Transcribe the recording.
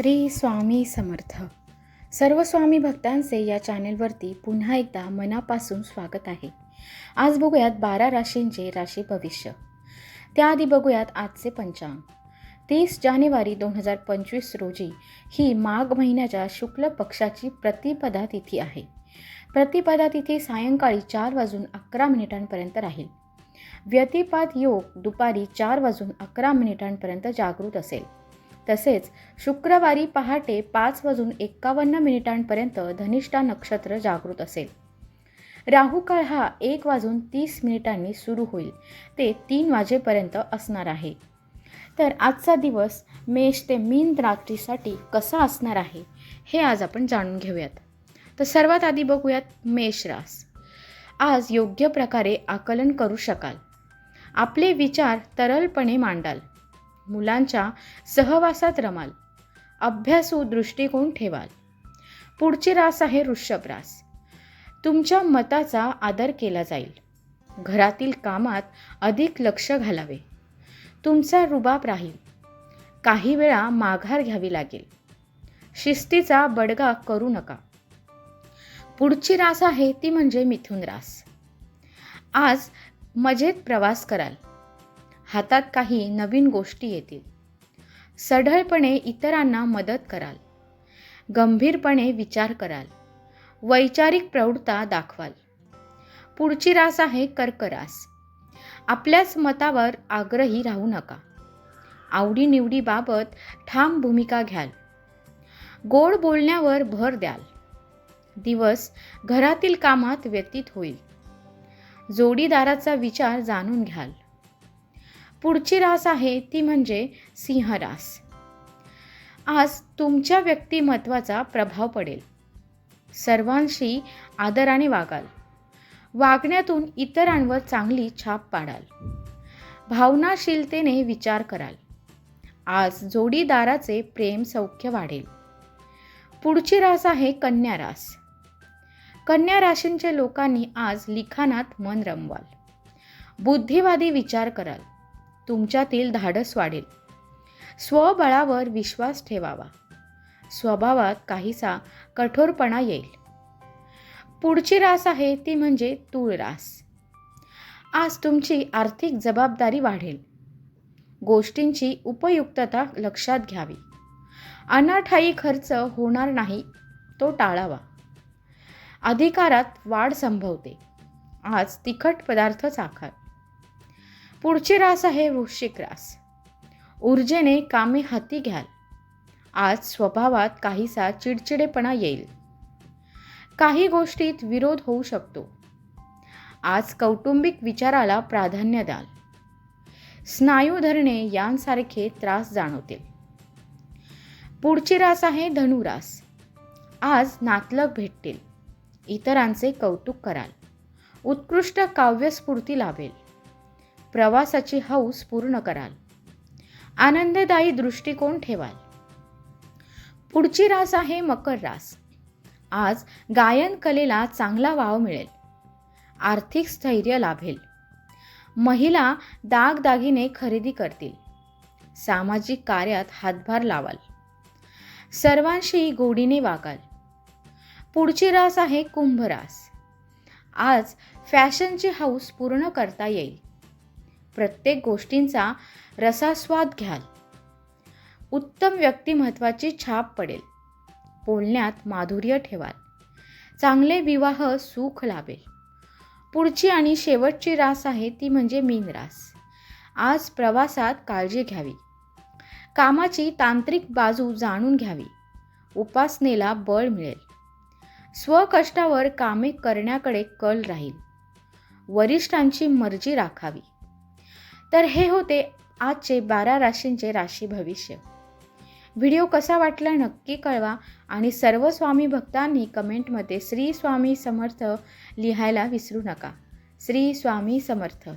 श्री स्वामी समर्थ. सर्व स्वामी भक्तांचे या चॅनेलवरती पुन्हा एकदा मनापासून स्वागत आहे. आज बघूयात बारा राशींचे राशी भविष्य. त्याआधी बघूयात आजचे पंचांग. तीस जानेवारी दोन हजार पंचवीस रोजी ही माघ महिन्याच्या शुक्ल पक्षाची प्रतिपदा तिथी आहे. प्रतिपदा तिथी सायंकाळी चार वाजून अकरा मिनिटांपर्यंत राहील. व्यतिपात योग दुपारी चार वाजून अकरा मिनिटांपर्यंत जागृत असेल. तसेच शुक्रवारी पहाटे पाच वाजून एक्कावन्न मिनिटांपर्यंत धनिष्ठा नक्षत्र जागृत असेल. राहू काळ हा एक वाजून तीस मिनिटांनी सुरू होईल. ते तीन वाजेपर्यंत असणार आहे. तर आजचा दिवस मेष ते मीन रात्रीसाठी कसा असणार आहे हे आज आपण जाणून घेऊयात. तर सर्वात आधी बघूयात मेष रास. आज योग्य प्रकारे आकलन करू शकाल. आपले विचार तरलपणे मांडाल. मुलांच्या सहवासात रमाल. अभ्यासू दृष्टिकोन ठेवाल. पुढची रास आहे वृषभ रास. तुमच्या मताचा आदर केला जाईल. घरातील कामात अधिक लक्ष घालावे. तुमचा रुबाब राहील. काही वेळा माघार घ्यावी लागेल. शिस्तीचा बडगा करू नका. पुढची रास आहे ती म्हणजे मिथुन रास. आज मजेत प्रवास कराल. हातात काही नवीन गोष्टी येतील. सढळपणे इतरांना मदत कराल. गंभीरपणे विचार कराल. वैचारिक प्रौढता दाखवाल. पुढची रास आहे कर्करास. आपल्याच मतावर आग्रही राहू नका. आवडीनिवडीबाबत ठाम भूमिका घ्याल. गोड बोलण्यावर भर द्याल. दिवस घरातील कामात व्यतीत होईल. जोडीदाराचा विचार जाणून घ्याल. पुढची रास आहे ती म्हणजे सिंहरास. आज तुमच्या व्यक्तिमत्वाचा प्रभाव पडेल. सर्वांशी आदराने वागाल. वागण्यातून इतरांवर चांगली छाप पाडाल. भावनाशीलतेने विचार कराल. आज जोडीदाराचे प्रेम सौख्य वाढेल. पुढची रास आहे कन्या रास. कन्या राशींच्या लोकांनी आज लिखाणात मन रमवाल. बुद्धिवादी विचार कराल. तुमच्यातील धाडस वाढेल. स्वबळावर विश्वास ठेवावा. स्वभावात काहीसा कठोरपणा येईल. पुढची रास आहे ती म्हणजे तूळ रास. आज तुमची आर्थिक जबाबदारी वाढेल. गोष्टींची उपयुक्तता लक्षात घ्यावी. अनाठाई खर्च होणार नाही तो टाळावा. अधिकारात वाढ संभवते. आज तिखट पदार्थ चाखाल पुढची रास आहे वृश्चिक रास. ऊर्जेने कामे हाती घ्याल. आज स्वभावात काहीसा चिडचिडेपणा येईल. काही गोष्टीत विरोध होऊ शकतो. आज कौटुंबिक विचाराला प्राधान्य द्याल. स्नायू धरणे यांसारखे त्रास जाणवतील. पुढची रास आहे धनुरास. आज नातलग भेटतील. इतरांचे कौतुक कराल. उत्कृष्ट काव्यस्फूर्ती लाभेल. प्रवासाची हौस पूर्ण कराल. आनंददायी दृष्टिकोन ठेवाल. पुढची रास आहे मकर रास. आज गायन कलेला चांगला वाव मिळेल. आर्थिक स्थैर्य लाभेल. महिला दागदागिने खरेदी करतील. सामाजिक कार्यात हातभार लावाल. सर्वांशी गोडीने वागाल. पुढची रास आहे कुंभ रास. आज फॅशनची हौस पूर्ण करता येईल. प्रत्येक गोष्टींचा रसास्वाद घ्याल. उत्तम व्यक्तिमत्वाची छाप पडेल. बोलण्यात माधुर्य ठेवाल. चांगले विवाह सुख लाभेल. पुढची आणि शेवटची रास आहे ती म्हणजे मीन रास. आज प्रवासात काळजी घ्यावी. कामाची तांत्रिक बाजू जाणून घ्यावी. उपासनेला बळ मिळेल. स्वकष्टावर कामे करण्याकडे कल राहील. वरिष्ठांची मर्जी राखावी. तर हे होते आजचे बारा राशींचे राशी भविष्य. व्हिडिओ कसा वाटला नक्की कळवा आणि सर्व स्वामी भक्तांनी कमेंटमध्ये श्री स्वामी समर्थ लिहायला विसरू नका. श्री स्वामी समर्थ.